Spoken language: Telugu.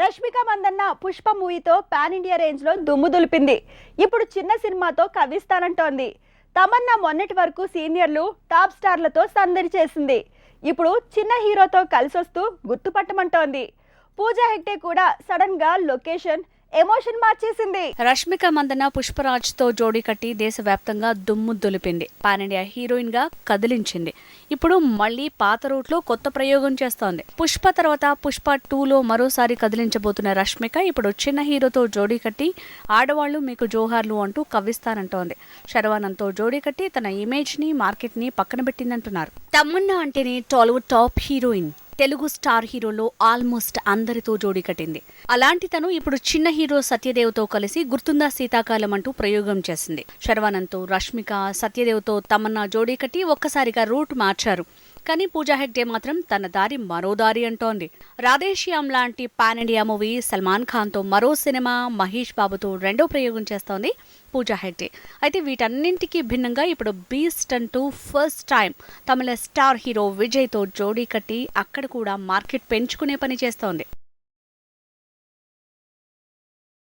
రష్మిక మందన్న పుష్ప మూవీతో పాన్ ఇండియా రేంజ్లో దుమ్ము దులిపింది. ఇప్పుడు చిన్న సినిమాతో కవిస్తానంటోంది తమన్నా మొన్నటి వరకు సీనియర్లు టాప్ స్టార్లతో సందడి చేసింది. ఇప్పుడు చిన్న హీరోతో కలిసొస్తూ గుర్తుపట్టమంటోంది పూజా హెగ్డే కూడా సడన్గా లొకేషన్ ఎమోషన్ మార్చేసింది. రష్మిక మందన పుష్పరాజ్తో జోడీ కట్టి దేశవ్యాప్తంగా దుమ్ము దులిపింది. పాన్ ఇండియా హీరోయిన్గా కదిలించింది. ఇప్పుడు మళ్ళీ పాత రూట్లో కొత్త ప్రయోగం చేస్తోంది. పుష్ప తర్వాత పుష్ప టూలో మరోసారి కదిలించబోతున్న రష్మిక ఇప్పుడు చిన్న హీరోతో జోడీ కట్టి ఆడవాళ్ళు మీకు జోహార్లు అంటూ కవ్విస్తానంటోంది. శర్వానంద్తో జోడీ కట్టి తన ఇమేజ్ని మార్కెట్ని పక్కన పెట్టిందంటున్నారు. తమన్నా అంటేనే Tollywood top heroine Telugu star హీరోలో almost అందరితో జోడీ కట్టింది. అలాంటి తను ఇప్పుడు చిన్న హీరో సత్యదేవ్తో కలిసి గుర్తుందా శీతాకాలం అంటూ ప్రయోగం చేసింది. శర్వానంద్తో రష్మిక సత్యదేవ్తో తమన్నా జోడీ కట్టి ఒక్కసారిగా రూట్ మార్చారు. కానీ పూజా హెగ్డే మాత్రం తన దారి మరో దారి అంటోంది. రాధేశ్యామ్ లాంటి పాన్ ఇండియా మూవీ సల్మాన్ ఖాన్తో మరో సినిమా మహేష్ బాబుతో రెండో ప్రయోగం చేస్తోంది పూజా హెగ్డే. అయితే వీటన్నింటికీ భిన్నంగా ఇప్పుడు బీస్ట్ అంటూ ఫస్ట్ టైం తమిళ స్టార్ హీరో విజయ్తో జోడీ కట్టి అక్కడ కూడా మార్కెట్ పెంచుకునే పని చేస్తోంది.